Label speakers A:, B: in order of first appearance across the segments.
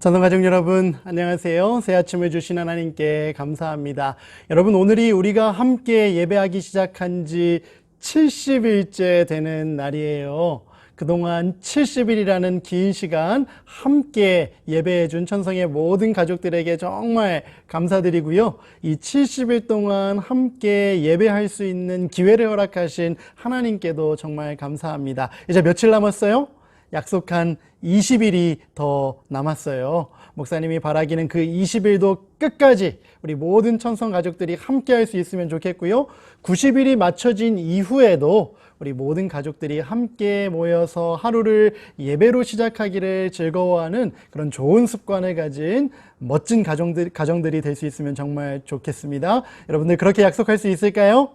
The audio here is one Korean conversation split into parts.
A: 전성가족 여러분 안녕하세요. 새 아침을 주신 하나님께 감사합니다. 여러분 오늘이 우리가 함께 예배하기 시작한 지 70일째 되는 날이에요. 그동안 70일이라는 긴 시간 함께 예배해 준 천성의 모든 가족들에게 정말 감사드리고요. 이 70일 동안 함께 예배할 수 있는 기회를 허락하신 하나님께도 정말 감사합니다. 이제 며칠 남았어요? 약속한 20일이 더 남았어요. 목사님이 바라기는 그 20일도 끝까지 우리 모든 천성 가족들이 함께 할 수 있으면 좋겠고요. 90일이 맞춰진 이후에도 우리 모든 가족들이 함께 모여서 하루를 예배로 시작하기를 즐거워하는 그런 좋은 습관을 가진 멋진 가정들, 가정들이 될 수 있으면 정말 좋겠습니다. 여러분들 그렇게 약속할 수 있을까요?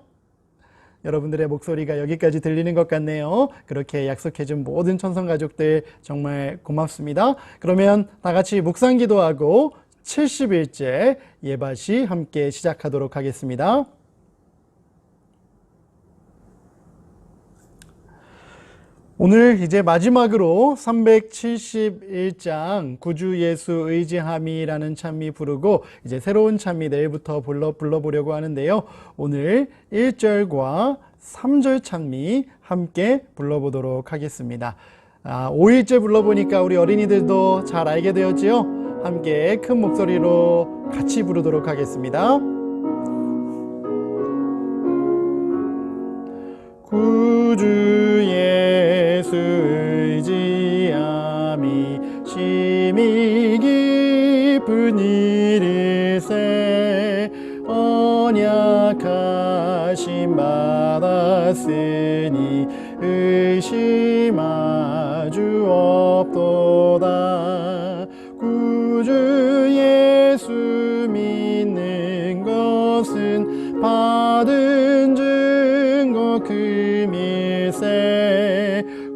A: 여러분들의 목소리가 여기까지 들리는 것 같네요. 그렇게 약속해준 모든 천성 가족들 정말 고맙습니다. 그러면 다 같이 묵상 기도하고 70일째 예바시 함께 시작하도록 하겠습니다. 오늘 이제 마지막으로 371장 구주 예수 의지함이라는 찬미 부르고 이제 새로운 찬미 내일부터 불러 불러보려고 하는데요. 오늘 1절과 3절 찬미 함께 불러보도록 하겠습니다. 아, 5일째 불러보니까 우리 어린이들도 잘 알게 되었지요? 함께 큰 목소리로 같이 부르도록 하겠습니다. 받았으니 의심하주 없도다. 구주 예수 믿는 것은 받은 증거 금일세.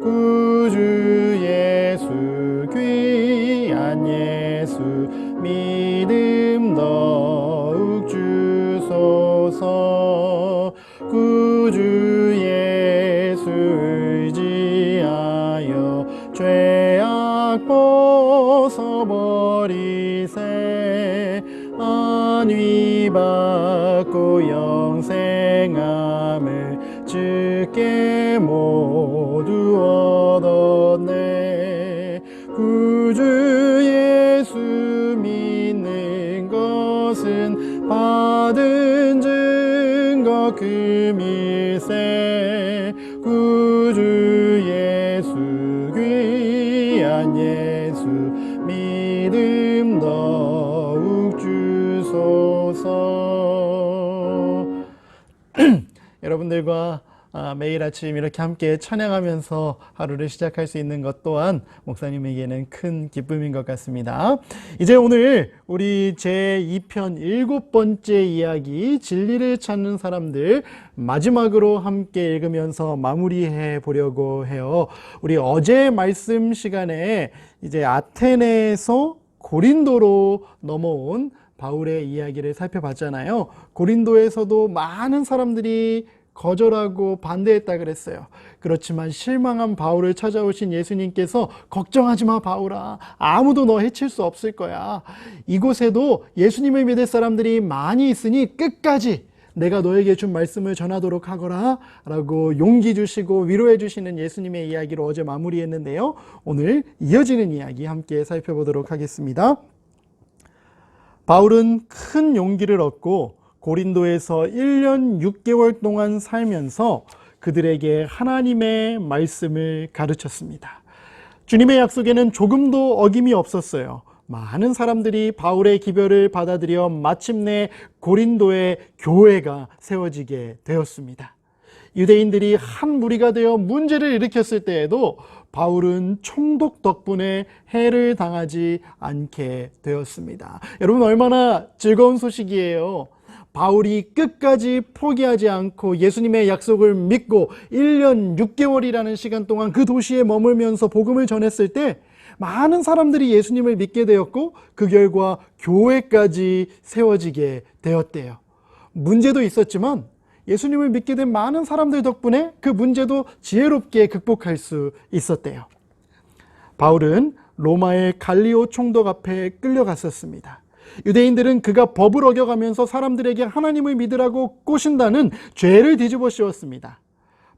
A: 구주 예수 귀한 예수 믿음 더 안위 받고 영생함을 주께 모두 얻었네. 구주 예수 믿는 것은 받은 증거 금일세. 구주 예수 귀한 예 여러분들과 아, 매일 아침 이렇게 함께 찬양하면서 하루를 시작할 수 있는 것 또한 목사님에게는 큰 기쁨인 것 같습니다. 이제 오늘 우리 제 2편 일곱 번째 이야기 진리를 찾는 사람들 마지막으로 함께 읽으면서 마무리해 보려고 해요. 우리 어제 말씀 시간에 이제 아테네에서 고린도로 넘어온 바울의 이야기를 살펴봤잖아요. 고린도에서도 많은 사람들이 거절하고 반대했다 그랬어요. 그렇지만 실망한 바울을 찾아오신 예수님께서 걱정하지 마 바울아. 아무도 너 해칠 수 없을 거야. 이곳에도 예수님을 믿을 사람들이 많이 있으니 끝까지 내가 너에게 준 말씀을 전하도록 하거라 라고 용기 주시고 위로해 주시는 예수님의 이야기로 어제 마무리했는데요. 오늘 이어지는 이야기 함께 살펴보도록 하겠습니다. 바울은 큰 용기를 얻고 고린도에서 1년 6개월 동안 살면서 그들에게 하나님의 말씀을 가르쳤습니다. 주님의 약속에는 조금도 어김이 없었어요. 많은 사람들이 바울의 기별을 받아들여 마침내 고린도의 교회가 세워지게 되었습니다. 유대인들이 한 무리가 되어 문제를 일으켰을 때에도 바울은 총독 덕분에 해를 당하지 않게 되었습니다. 여러분 얼마나 즐거운 소식이에요. 바울이 끝까지 포기하지 않고 예수님의 약속을 믿고 1년 6개월이라는 시간 동안 그 도시에 머물면서 복음을 전했을 때 많은 사람들이 예수님을 믿게 되었고 그 결과 교회까지 세워지게 되었대요. 문제도 있었지만 예수님을 믿게 된 많은 사람들 덕분에 그 문제도 지혜롭게 극복할 수 있었대요. 바울은 로마의 갈리오 총독 앞에 끌려갔었습니다. 유대인들은 그가 법을 어겨가면서 사람들에게 하나님을 믿으라고 꼬신다는 죄를 뒤집어 씌웠습니다.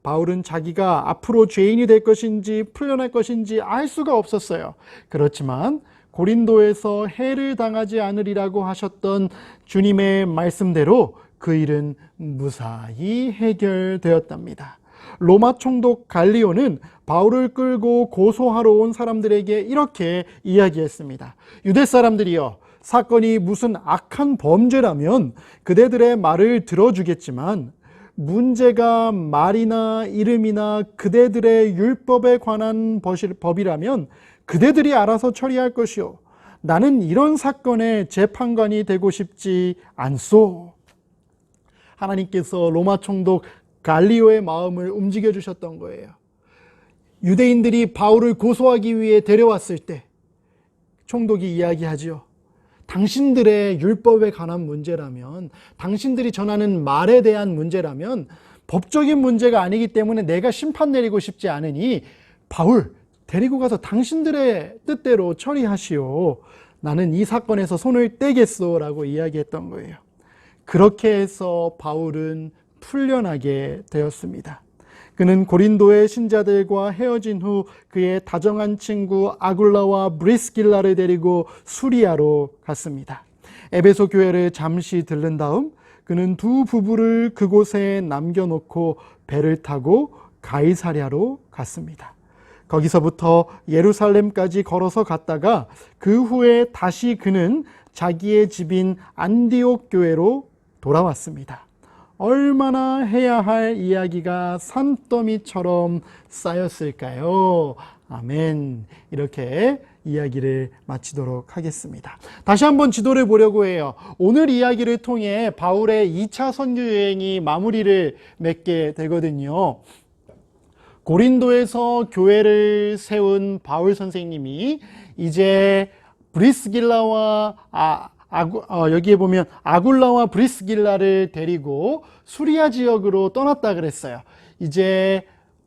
A: 바울은 자기가 앞으로 죄인이 될 것인지 풀려날 것인지 알 수가 없었어요. 그렇지만 고린도에서 해를 당하지 않으리라고 하셨던 주님의 말씀대로 그 일은 무사히 해결되었답니다. 로마 총독 갈리오는 바울을 끌고 고소하러 온 사람들에게 이렇게 이야기했습니다. 유대 사람들이여 사건이 무슨 악한 범죄라면 그대들의 말을 들어주겠지만 문제가 말이나 이름이나 그대들의 율법에 관한 법이라면 그대들이 알아서 처리할 것이요. 나는 이런 사건의 재판관이 되고 싶지 않소. 하나님께서 로마 총독 갈리오의 마음을 움직여 주셨던 거예요. 유대인들이 바울을 고소하기 위해 데려왔을 때 총독이 이야기하지요. 당신들의 율법에 관한 문제라면, 당신들이 전하는 말에 대한 문제라면 법적인 문제가 아니기 때문에 내가 심판 내리고 싶지 않으니 바울 데리고 가서 당신들의 뜻대로 처리하시오. 나는 이 사건에서 손을 떼겠소라고 이야기했던 거예요. 그렇게 해서 바울은 풀려나게 되었습니다. 그는 고린도의 신자들과 헤어진 후 그의 다정한 친구 아굴라와 브리스길라를 데리고 수리아로 갔습니다. 에베소 교회를 잠시 들른 다음 그는 두 부부를 그곳에 남겨놓고 배를 타고 가이사랴로 갔습니다. 거기서부터 예루살렘까지 걸어서 갔다가 그 후에 다시 그는 자기의 집인 안디옥 교회로 돌아왔습니다. 얼마나 해야 할 이야기가 산더미처럼 쌓였을까요? 아멘. 이렇게 이야기를 마치도록 하겠습니다. 다시 한번 지도를 보려고 해요. 오늘 이야기를 통해 바울의 2차 선교 여행이 마무리를 맺게 되거든요. 고린도에서 교회를 세운 바울 선생님이 이제 브리스길라와 아, 아구, 어, 여기에 보면 아굴라와 브리스길라를 데리고 수리아 지역으로 떠났다 그랬어요. 이제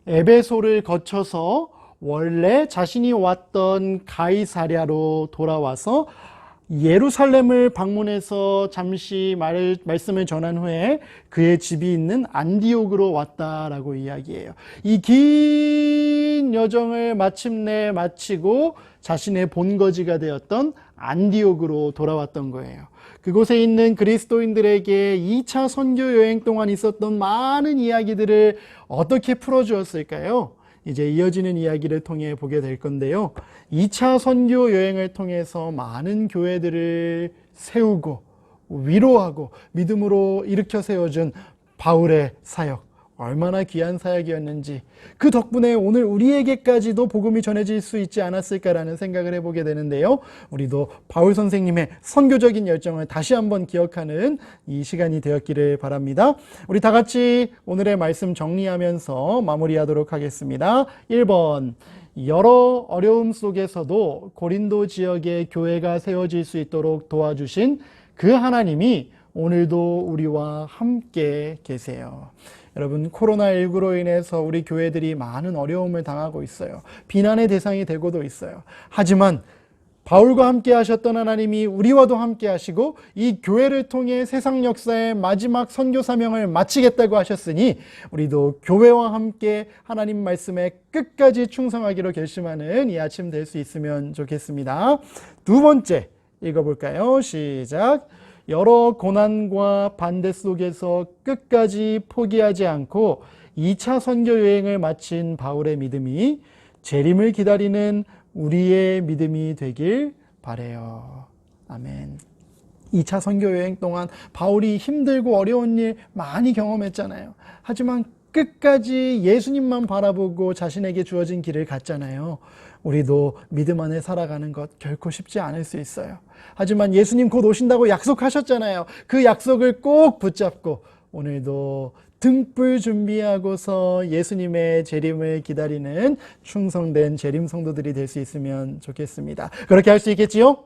A: 에베소를 거쳐서 원래 자신이 왔던 가이사랴로 돌아와서 예루살렘을 방문해서 잠시 말, 말씀을 전한 후에 그의 집이 있는 안디옥으로 왔다라고 이야기해요. 이 긴 여정을 마침내 마치고 자신의 본거지가 되었던 안디옥으로 돌아왔던 거예요. 그곳에 있는 그리스도인들에게 2차 선교 여행 동안 있었던 많은 이야기들을 어떻게 풀어주었을까요? 이제 이어지는 이야기를 통해 보게 될 건데요. 2차 선교 여행을 통해서 많은 교회들을 세우고 위로하고 믿음으로 일으켜 세워준 바울의 사역. 얼마나 귀한 사역이었는지 그 덕분에 오늘 우리에게까지도 복음이 전해질 수 있지 않았을까라는 생각을 해보게 되는데요. 우리도 바울 선생님의 선교적인 열정을 다시 한번 기억하는 이 시간이 되었기를 바랍니다. 우리 다 같이 오늘의 말씀 정리하면서 마무리하도록 하겠습니다. 1번 여러 어려움 속에서도 고린도 지역의 교회가 세워질 수 있도록 도와주신 그 하나님이 오늘도 우리와 함께 계세요. 여러분 코로나19로 인해서 우리 교회들이 많은 어려움을 당하고 있어요. 비난의 대상이 되고도 있어요. 하지만 바울과 함께 하셨던 하나님이 우리와도 함께 하시고 이 교회를 통해 세상 역사의 마지막 선교 사명을 마치겠다고 하셨으니 우리도 교회와 함께 하나님 말씀에 끝까지 충성하기로 결심하는 이 아침 될 수 있으면 좋겠습니다. 두 번째 읽어볼까요? 시작. 여러 고난과 반대 속에서 끝까지 포기하지 않고 2차 선교 여행을 마친 바울의 믿음이 재림을 기다리는 우리의 믿음이 되길 바래요. 아멘. 2차 선교 여행 동안 바울이 힘들고 어려운 일 많이 경험했잖아요. 하지만 끝까지 예수님만 바라보고 자신에게 주어진 길을 갔잖아요. 우리도 믿음 안에 살아가는 것 결코 쉽지 않을 수 있어요. 하지만 예수님 곧 오신다고 약속하셨잖아요. 그 약속을 꼭 붙잡고 오늘도 등불 준비하고서 예수님의 재림을 기다리는 충성된 재림 성도들이 될 수 있으면 좋겠습니다. 그렇게 할 수 있겠지요?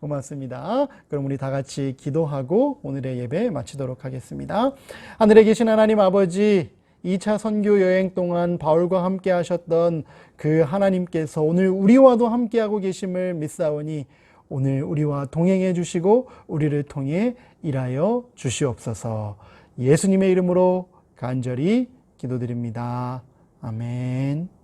A: 고맙습니다. 그럼 우리 다 같이 기도하고 오늘의 예배 마치도록 하겠습니다. 하늘에 계신 하나님 아버지, 2차 선교 여행 동안 바울과 함께 하셨던 그 하나님께서 오늘 우리와도 함께하고 계심을 믿사오니 오늘 우리와 동행해 주시고 우리를 통해 일하여 주시옵소서 예수님의 이름으로 간절히 기도드립니다. 아멘.